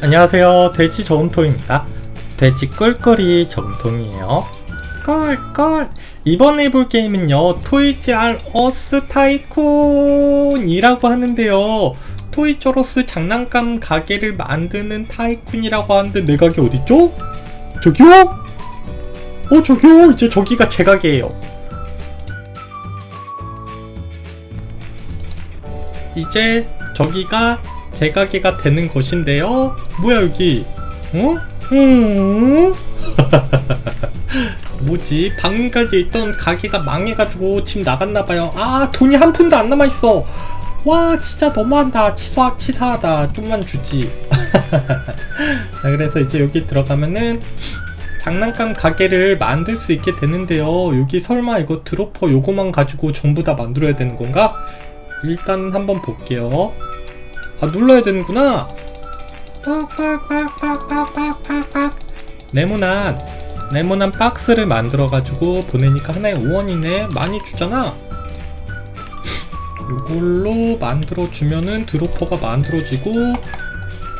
안녕하세요. 돼지 저금통입니다. 돼지 꿀꿀이 저금통이에요. 꿀꿀. 이번에 해볼 게임은요, 토이즈 알 어스 타이쿤이라고 하는데요. 토이저로스 장난감 가게를 만드는 타이쿤이라고 하는데 내 가게 어딨죠? 저기요? 어, 저기요? 이제 저기가 제 가게예요. 이제 저기가 제 가게가 되는 곳인데요. 뭐야 여기? 어? 음? 뭐지? 방금까지 있던 가게가 망해가지고 지금 나갔나봐요. 아 돈이 한 푼도 안 남아있어. 와 진짜 너무한다. 치사 치사하다. 좀만 주지. 자 그래서 이제 여기 들어가면은 장난감 가게를 만들 수 있게 되는데요. 여기 설마 이거 드로퍼 요거만 가지고 전부 다 만들어야 되는 건가? 일단 한번 볼게요. 아 눌러야 되는구나. 빡빡빡빡빡빡빡 네모난 네모난 박스를 만들어 가지고 보내니까 하나에 5원이네. 많이 주잖아. 이걸로 만들어 주면은 드로퍼가 만들어지고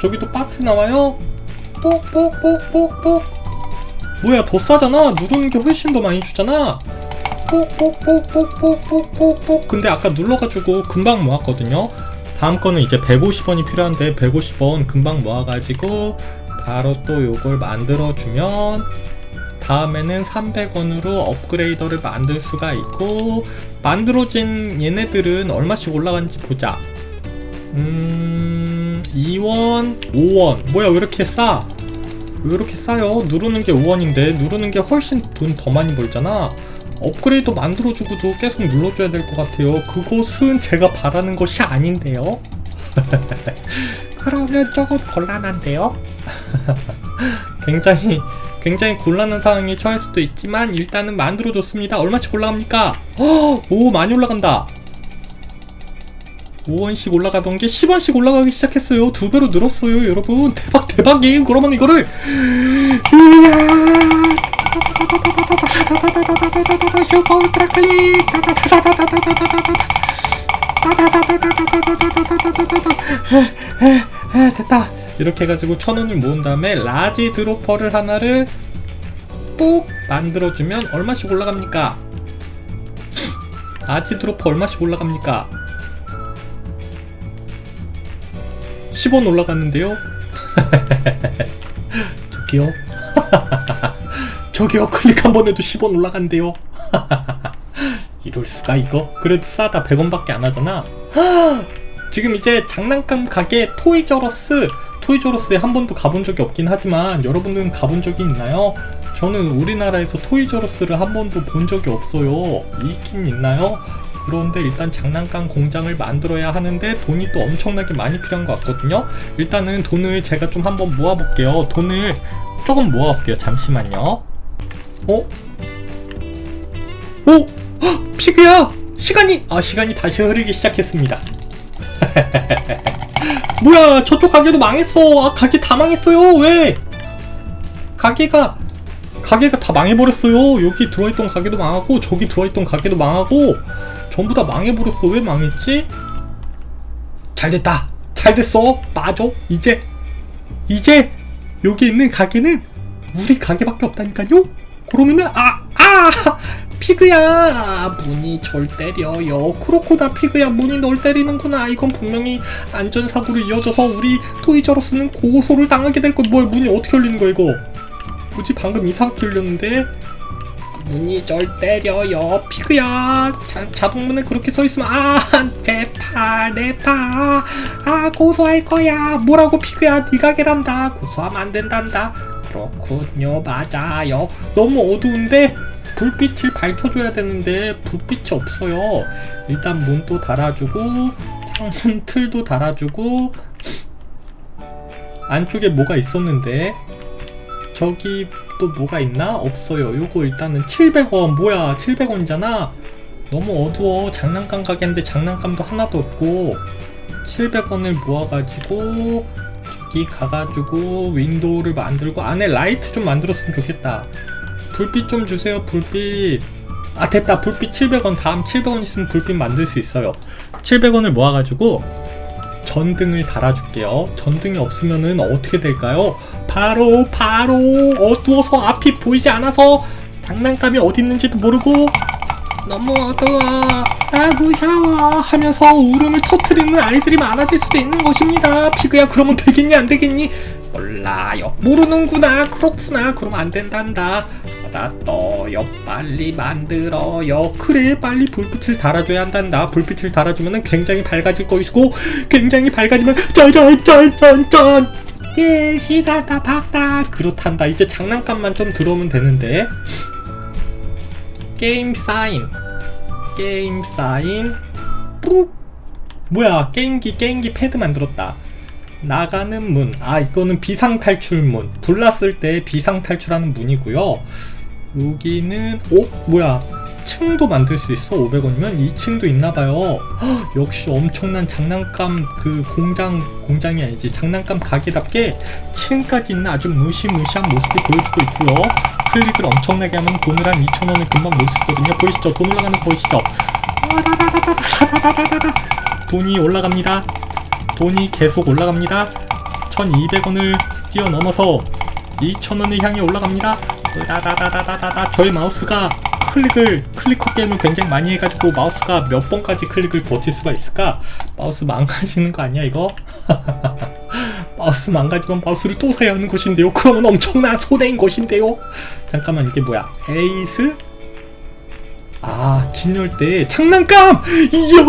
저기도 박스 나와요. 뽁뽁뽁뽁뽁. 뭐야 더 싸잖아. 누르는 게 훨씬 더 많이 주잖아. 뽁뽁뽁뽁뽁뽁뽁. 근데 아까 눌러가지고 금방 모았거든요. 다음 거는 이제 150원이 필요한데 150원 금방 모아가지고 바로 또 요걸 만들어주면 다음에는 300원으로 업그레이더를 만들 수가 있고 만들어진 얘네들은 얼마씩 올라가는지 보자 음... 2원, 5원 뭐야 왜 이렇게 싸? 왜 이렇게 싸요? 누르는 게 5원인데 누르는 게 훨씬 돈 더 많이 벌잖아 업그레이드 만들어주고도 계속 눌러줘야 될 것 같아요. 그것은 제가 바라는 것이 아닌데요. 그러면 조금 곤란한데요. 굉장히 굉장히 곤란한 상황에 처할 수도 있지만 일단은 만들어줬습니다. 얼마씩 올라갑니까? 허, 오 많이 올라간다. 5원씩 올라가던 게 10원씩 올라가기 시작했어요. 두 배로 늘었어요, 여러분. 대박 대박이에요. 그러면 이거를 슈퍼 울트라 클릭 됐다 이렇게 해가지고 천 원을 모은 다음에 라지 드로퍼를 하나를 뚝 만들어주면 얼마씩 올라갑니까? 라지 드로퍼 얼마씩 올라갑니까? 10원 올라갔는데요? 저기요? 저기요 클릭 한 번 해도 10원 올라간대요. 이럴 수가 이거? 그래도 싸다. 100원밖에 안 하잖아. 지금 이제 장난감 가게 토이저러스 토이저러스에 한 번도 가본 적이 없긴 하지만 여러분들은 가본 적이 있나요? 저는 우리나라에서 토이저러스를 한 번도 본 적이 없어요. 있긴 있나요? 그런데 일단 장난감 공장을 만들어야 하는데 돈이 또 엄청나게 많이 필요한 것 같거든요. 일단은 돈을 제가 좀 한번 모아볼게요. 돈을 조금 모아볼게요 잠시만요 어? 오! 헉, 피그야! 시간이! 아 시간이 다시 흐르기 시작했습니다. 뭐야 저쪽 가게도 망했어. 아 가게 다 망했어요. 왜? 가게가 가게가 다 망해버렸어요. 여기 들어있던 가게도 망하고 저기 들어있던 가게도 망하고 전부 다 망해버렸어. 왜 망했지? 잘됐다. 잘됐어. 맞아 이제 이제 여기 있는 가게는 우리 가게밖에 없다니까요 그러면은 아, 아! 피그야 문이 절 때려요. 크로코다 피그야 문이 널 때리는구나. 이건 분명히 안전사고로 이어져서 우리 토이저로스는 고소를 당하게 될 거 뭐야 문이 어떻게 열리는 거야 이거? 뭐지 방금 이상하게 열렸는데? 문이 절 때려요. 피그야 자, 자동문에 그렇게 서 있으면 아제팔내팔아 고소할 거야. 뭐라고 피그야? 네가 계란다. 고소하면 안 된단다 그렇군요. 맞아요. 너무 어두운데 불빛을 밝혀줘야 되는데 불빛이 없어요. 일단 문도 달아주고 창문 틀도 달아주고 안쪽에 뭐가 있었는데? 저기 또 뭐가 있나? 없어요. 요거 일단은 700원. 뭐야 700원이잖아. 너무 어두워. 장난감 가게인데 장난감도 하나도 없고 700원을 모아가지고 저기 가가지고 윈도우를 만들고 안에 라이트 좀 만들었으면 좋겠다. 불빛 좀 주세요 불빛. 아 됐다. 불빛 700원. 다음 700원 있으면 불빛 만들 수 있어요. 700원을 모아가지고 전등을 달아줄게요. 전등이 없으면은 어떻게 될까요? 바로 바로 어두워서 앞이 보이지 않아서 장난감이 어디 있는지도 모르고 너무 어두워 아 무서워 하면서 울음을 터트리는 아이들이 많아질 수도 있는 것입니다. 피그야 그러면 되겠니 안 되겠니? 몰라요. 모르는구나. 그렇구나. 그럼 안 된단다. 알았어요. 빨리 만들어요. 그래, 빨리 불빛을 달아줘야 한단다. 불빛을 달아주면 굉장히 밝아질 것이고, 굉장히 밝아지면 짠짠짠짠짠. 예, 시다다 박다. 그렇단다. 이제 장난감만 좀 들어오면 되는데. 게임 사인. 게임 사인. 뿌. 뭐야, 게임기, 게임기 패드 만들었다. 나가는 문. 아, 이거는 비상 탈출문. 불났을 때 비상 탈출하는 문이고요. 여기는 오, 뭐야? 층도 만들 수 있어. 500원이면 2층도 있나 봐요. 헉, 역시 엄청난 장난감 그 공장 공장이 아니지. 장난감 가게답게 층까지 있는 아주 무시무시한 모습을 보여주고 있고요. 클릭을 엄청나게 하면 돈을 한 2천원을 금방 못 쓰거든요 보이시죠? 돈 올라가는 거 보이시죠? 돈이 올라갑니다 돈이 계속 올라갑니다 1200원을 뛰어넘어서 2천원을 향해 올라갑니다 다다다다다다다 저의 마우스가 클릭을 클리커 게임을 굉장히 많이 해가지고 마우스가 몇 번까지 클릭을 버틸 수가 있을까? 마우스 망가지는 거 아니야 이거? 마우스 망가지면 마우스를 또 사야 하는 것인데요. 그러면 엄청난 손해인 것인데요. 잠깐만 이게 뭐야? 에이스? 아 진열대 장난감! 이요!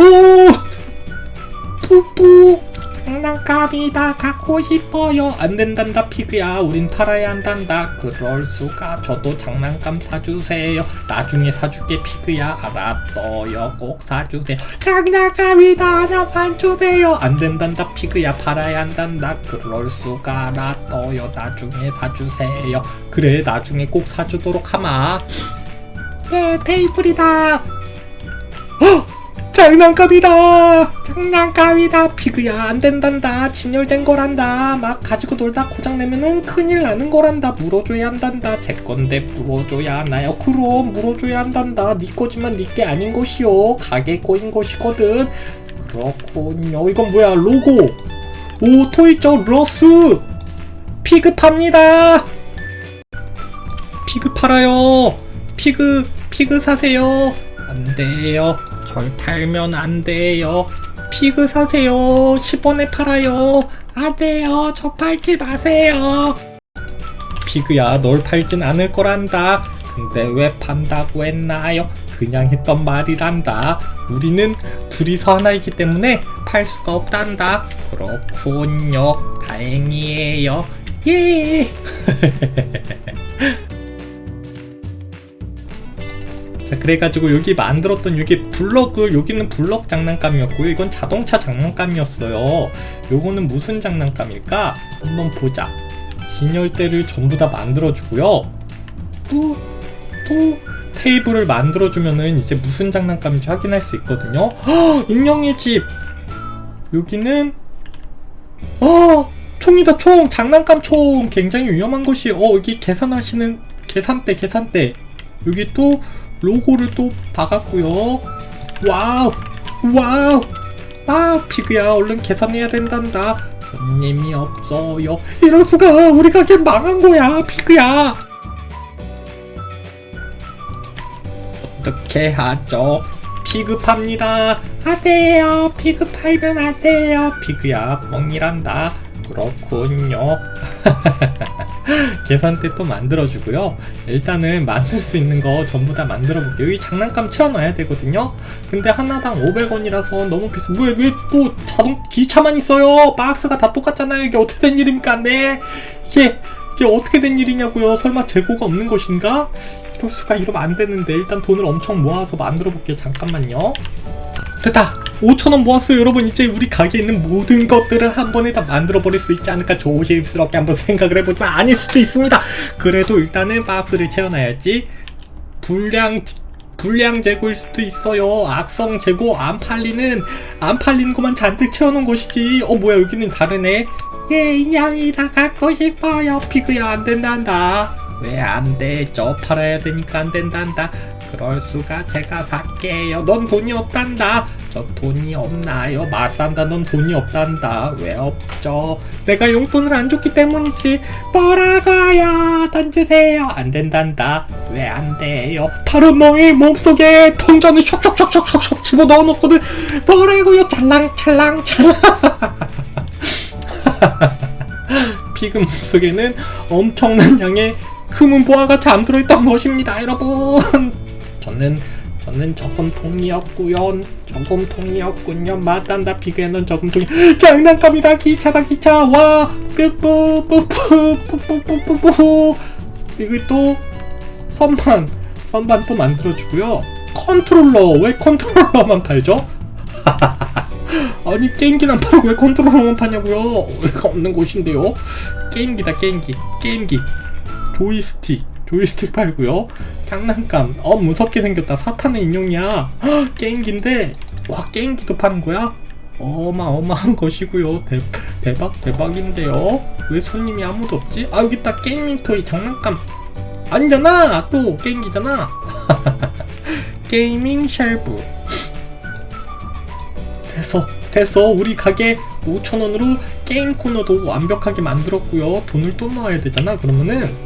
뿌뿌 장난감이다. 갖고 싶어요. 안 된단다 피그야. 우린 팔아야 한단다. 그럴 수가. 저도 장난감 사주세요. 나중에 사줄게 피그야. 알았어요. 꼭 사주세요. 장난감이다. 하나만 주세요. 안 된단다 피그야. 팔아야 한단다. 그럴 수가. 알았어요. 나중에 사주세요. 그래 나중에 꼭 사주도록 하마. 네 테이블이다. 헉! 장난감이다. 장난감이다. 피그야 안 된단다. 진열된 거란다. 막 가지고 놀다 고장내면은 큰일 나는 거란다. 물어줘야 한단다. 제 건데 물어줘야 하나요? 그럼 물어줘야 한단다. 네 거지만 네게 아닌 것이요. 가게 거인 것이거든. 그렇군요. 이건 뭐야? 로고. 오 토이저 러스. 피그 팝니다. 피그 팔아요. 피그 피그 사세요. 안 돼요 절 팔면 안 돼요. 피그 사세요. 10원에 팔아요. 안 돼요. 저 팔지 마세요. 피그야, 널 팔진 않을 거란다. 근데 왜 판다고 했나요? 그냥 했던 말이란다. 우리는 둘이서 하나이기 때문에 팔 수가 없단다. 그렇군요. 다행이에요. 예. 자 그래가지고 여기 만들었던 여기 블럭을 여기는 블럭 장난감이었고요. 이건 자동차 장난감이었어요. 요거는 무슨 장난감일까? 한번 보자. 진열대를 전부 다 만들어주고요. 또, 또 테이블을 만들어주면은 이제 무슨 장난감인지 확인할 수 있거든요. 헉, 인형의 집! 여기는 어 총이다 총! 장난감 총! 굉장히 위험한 것이 어 여기 계산하시는 계산대 계산대. 여기 또 로고를 또 박았고요. 와우, 와우, 아 피그야 얼른 계산해야 된단다. 손님이 없어요. 이럴 수가 우리 가게 망한 거야, 피그야. 어떻게 하죠? 피급합니다. 안 돼요. 피급하면 안 돼요. 피그야 뻥이란다. 그렇군요. 계산대 또 만들어주고요. 일단은 만들 수 있는 거 전부 다 만들어 볼게요. 여기 장난감 채워놔야 되거든요. 근데 하나당 500원이라서 너무 비싸. 왜, 왜 또 자동, 기차만 있어요? 박스가 다 똑같잖아요. 이게 어떻게 된 일입니까? 네. 이게, 이게 어떻게 된 일이냐고요? 설마 재고가 없는 것인가? 이럴 수가 이러면 안 되는데. 일단 돈을 엄청 모아서 만들어 볼게요. 잠깐만요. 됐다! 5천원 모았어요 여러분. 이제 우리 가게에 있는 모든 것들을 한 번에 다 만들어 버릴 수 있지 않을까 조심스럽게 한번 생각을 해보지만 아닐 수도 있습니다. 그래도 일단은 박스를 채워놔야지. 불량 불량 재고일 수도 있어요. 악성 재고 안 팔리는 안 팔리는 것만 잔뜩 채워놓은 것이지. 어 뭐야 여기는 다르네. 예 인양이 다 갖고 싶어요. 피그야 안 된단다. 왜안 되죠 팔아야 되니까 안 된단다 그럴 수가 제가 살게요. 넌 돈이 없단다. 저 돈이 없나요? 맞단다. 넌 돈이 없단다. 왜 없죠? 내가 용돈을 안 줬기 때문이지. 뭐라고요 돈 주세요. 안 된단다. 왜 안 돼요? 바로 너의 몸속에 통장을 슉슉슉슉슉슉 집어 넣어 놓거든 뭐라고요? 찰랑찰랑 찰랑. 피그 몸속에는 엄청난 양의 금은 보화가 잠들어 있던 것입니다, 여러분. 저는 저는 저금통이었구요. 저금통이었군요. 맞단다 피그에는 저금통이 장난감이다 기차다 기차 와 뿌뿌뿌뿌뿌뿌뿌뿌뿌 이거 또 선반 선반 또 만들어주고요. 컨트롤러 왜 컨트롤러만 팔죠? 아니 게임기는 안 팔고 왜 컨트롤러만 파냐고요? 어이가 없는 곳인데요. 게임기다 게임기 게임기 조이스틱 조이스틱 팔고요. 장난감 어 무섭게 생겼다 사탄의 인형이야. 헉, 게임기인데 와 게임기도 파는 거야? 어마어마한 것이고요. 대, 대박 대박인데요. 왜 손님이 아무도 없지? 아 여기 있다 게이밍 토이 장난감 아니잖아 또 게임기잖아. 게이밍 쉘브 됐어 됐어 우리 가게 5천원으로 게임 코너도 완벽하게 만들었고요 돈을 또 모아야 되잖아 그러면은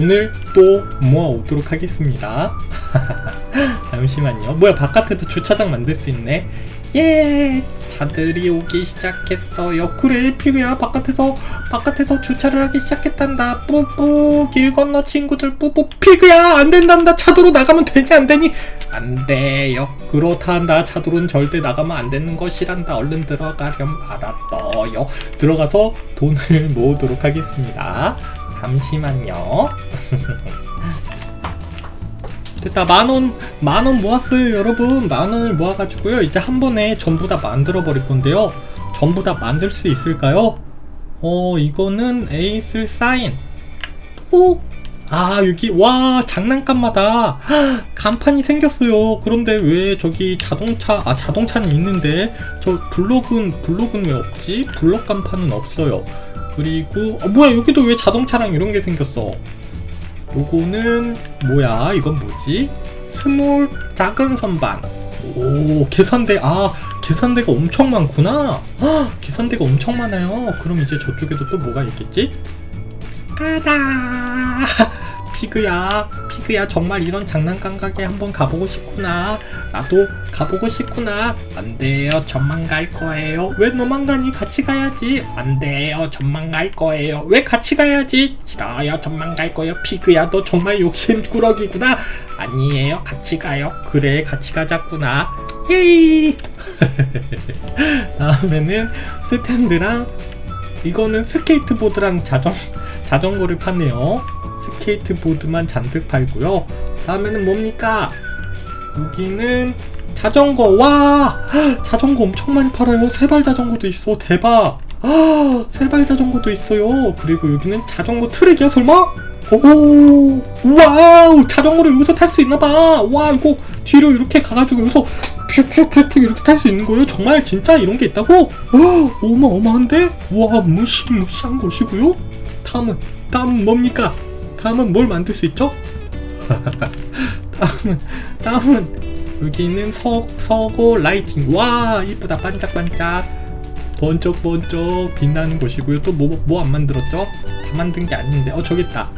돈을 또 모아오도록 하겠습니다. 잠시만요. 뭐야 바깥에도 주차장 만들 수 있네? 예! 차들이 오기 시작했어요 그래 피그야 바깥에서 바깥에서 주차를 하기 시작했단다. 뿌뿌 길 건너 친구들 뿌뿌 피그야! 안 된단다. 차도로 나가면 되지 안 되니? 안 돼요 그렇단다. 차도로는 절대 나가면 안 되는 것이란다. 얼른 들어가렴. 알았어요. 들어가서 돈을 모으도록 하겠습니다 잠시만요. 됐다. 만원 만원 모았어요 여러분. 만원을 모아가지고요. 이제 한 번에 전부 다 만들어 버릴 건데요. 전부 다 만들 수 있을까요? 어 이거는 에이슬 사인. 오! 아 여기 와 장난감마다 헉, 간판이 생겼어요. 그런데 왜 저기 자동차 아 자동차는 있는데 저 블록은 블록은 왜 없지? 블록 간판은 없어요 그리고 어 뭐야 여기도 왜 자동차랑 이런 게 생겼어 요거는 뭐야? 이건 뭐지? 스몰 작은 선반. 오 계산대 아 계산대가 엄청 많구나. 헉, 계산대가 엄청 많아요. 그럼 이제 저쪽에도 또 뭐가 있겠지? 따다 피그야 피그야 정말 이런 장난감 가게 한번 가보고 싶구나. 나도 가보고 싶구나. 안 돼요 저만 갈 거예요. 왜 너만 가니? 같이 가야지. 안 돼요 저만 갈 거예요. 왜 같이 가야지? 싫어요 저만 갈 거예요. 피그야 너 정말 욕심꾸러기구나. 아니에요 같이 가요. 그래 같이 가자꾸나. 예이! 다음에는 스탠드랑 이거는 스케이트보드랑 자전 자전거를 파네요. 스케이트보드만 잔뜩 팔고요. 다음에는 뭡니까? 여기는 자전거 와 헉, 자전거 엄청 많이 팔아요. 세발 자전거도 있어 대박. 아, 세발 자전거도 있어요. 그리고 여기는 자전거 트랙이야 설마? 오 와우 자전거를 여기서 탈 수 있나봐. 와 이거 뒤로 이렇게 가가지고 여기서 슉슉슉슉 이렇게 탈 수 있는 거예요? 정말 진짜 이런 게 있다고? 어, 어마어마한데? 와 무시무시한 것이고요. 다음은 다음은 뭡니까? 다음은 뭘 만들 수 있죠? 다음은 다음은 여기는 서 서고 라이팅 와 이쁘다 반짝반짝 번쩍번쩍 빛나는 곳이고요. 또 뭐 뭐 안 만들었죠? 다 만든 게 아닌데 어 저기 있다.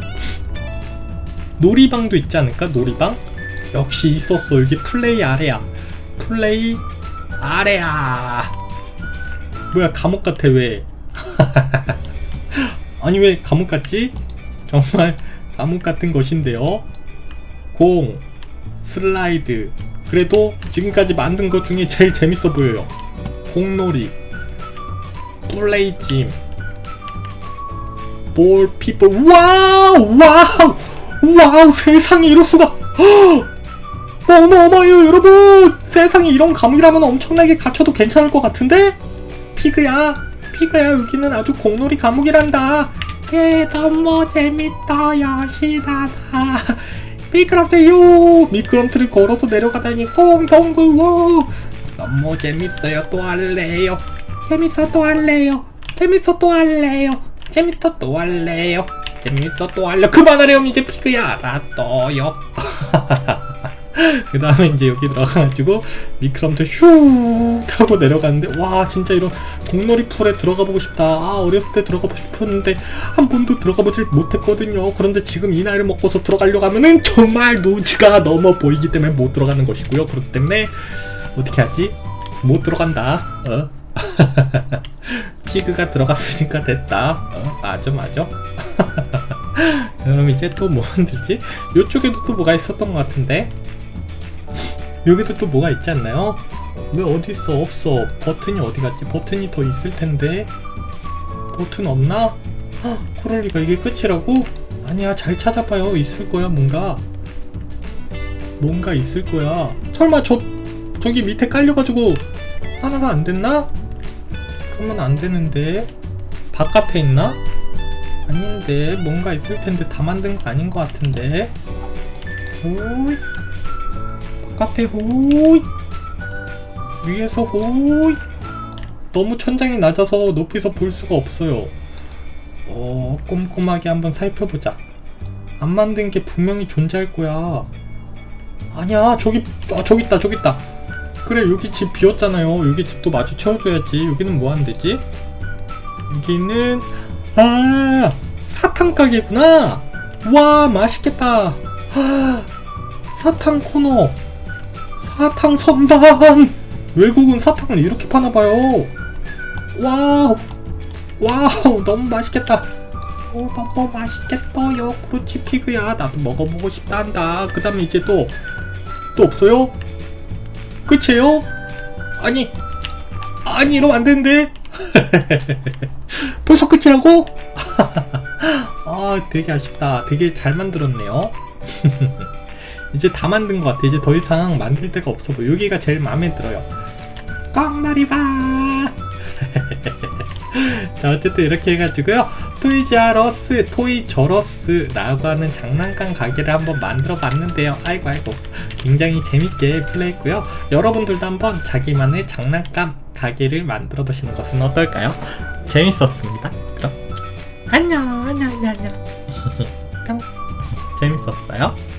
놀이방도 있지 않을까? 놀이방? 역시 있었어. 여기 플레이 아래야. 플레이 아래야. 뭐야 감옥 같아 왜? 아니 왜 감옥 같지? 정말 감옥 같은 것인데요. 공, 슬라이드. 그래도 지금까지 만든 것 중에 제일 재밌어 보여요. 공놀이, 플레이짐, 볼 피플. 와우, 와우, 와우, 세상에 이럴 수가. 어마어마해요, 여러분. 세상에 이런 감옥이라면 엄청나게 갇혀도 괜찮을 것 같은데? 피그야, 피그야, 여기는 아주 공놀이 감옥이란다. 예, 너무 재밌다, 야시다다. 미끄럼트요! 미끄럼트를 걸어서 내려가다니 꽁덩글워! 너무 재밌어요, 또 할래요. 재밌어, 또 할래요. 재밌어, 또 할래요. 재밌어, 또 할래요. 재밌어, 또 할래. 그만하렴, 이제 피그야. 알았어요. 그 다음에 이제 여기 들어가가지고 미끄럼틀 슉 타고 내려가는데 와 진짜 이런 공놀이 풀에 들어가 보고 싶다. 아 어렸을 때 들어가 보고 싶었는데 한 번도 들어가 보질 못했거든요. 그런데 지금 이 나이를 먹고서 들어가려고 하면은 정말 누지가 넘어 보이기 때문에 못 들어가는 것이고요. 그렇기 때문에 어떻게 하지? 못 들어간다. 어? 피그가 들어갔으니까 됐다. 어 맞아 맞아. 그럼 이제 또 뭐 만들지? 요쪽에도 또 뭐가 있었던 것 같은데 여기도 또 뭐가 있지 않나요? 왜 어디 있어? 없어. 버튼이 어디 갔지? 버튼이 더 있을 텐데. 버튼 없나? 헉, 그럴 리가 이게 끝이라고? 아니야, 잘 찾아봐요. 있을 거야, 뭔가. 뭔가 있을 거야. 설마 저 저기 밑에 깔려가지고 하나가 안 됐나? 그러면 안 되는데. 바깥에 있나? 아닌데 뭔가 있을 텐데 다 만든 거 아닌 것 같은데. 오이. 바깥에 호이 위에서 호이 너무 천장이 낮아서 높이서 볼 수가 없어요. 어 꼼꼼하게 한번 살펴보자. 안 만든 게 분명히 존재할 거야. 아니야 저기 아 저기 있다 저기 있다. 그래 여기 집 비었잖아요. 여기 집도 마주 채워줘야지. 여기는 뭐 하는 데지? 여기는 아 사탕 가게구나. 와 맛있겠다. 아, 사탕 코너 사탕 선반! 외국은 사탕을 이렇게 파나봐요. 와우! 와우 너무 맛있겠다. 오 너무 맛있겠어요. 그렇지 피그야 나도 먹어보고 싶다 한다. 그 다음에 이제 또 또 없어요? 끝이에요? 아니 아니 이러면 안 되는데? 벌써 끝이라고? 아 되게 아쉽다. 되게 잘 만들었네요 이제 다 만든 것 같아. 이제 더 이상 만들 데가 없어 보여. 여기가 제일 마음에 들어요. 꽝나리바! 자, 어쨌든 이렇게 해가지고요. 토이자러스, 토이저러스라고 하는 장난감 가게를 한번 만들어 봤는데요. 아이고, 아이고. 굉장히 재밌게 플레이했고요. 여러분들도 한번 자기만의 장난감 가게를 만들어 보시는 것은 어떨까요? 재밌었습니다. 그럼, 안녕, 안녕, 안녕, 안녕. 재밌었어요?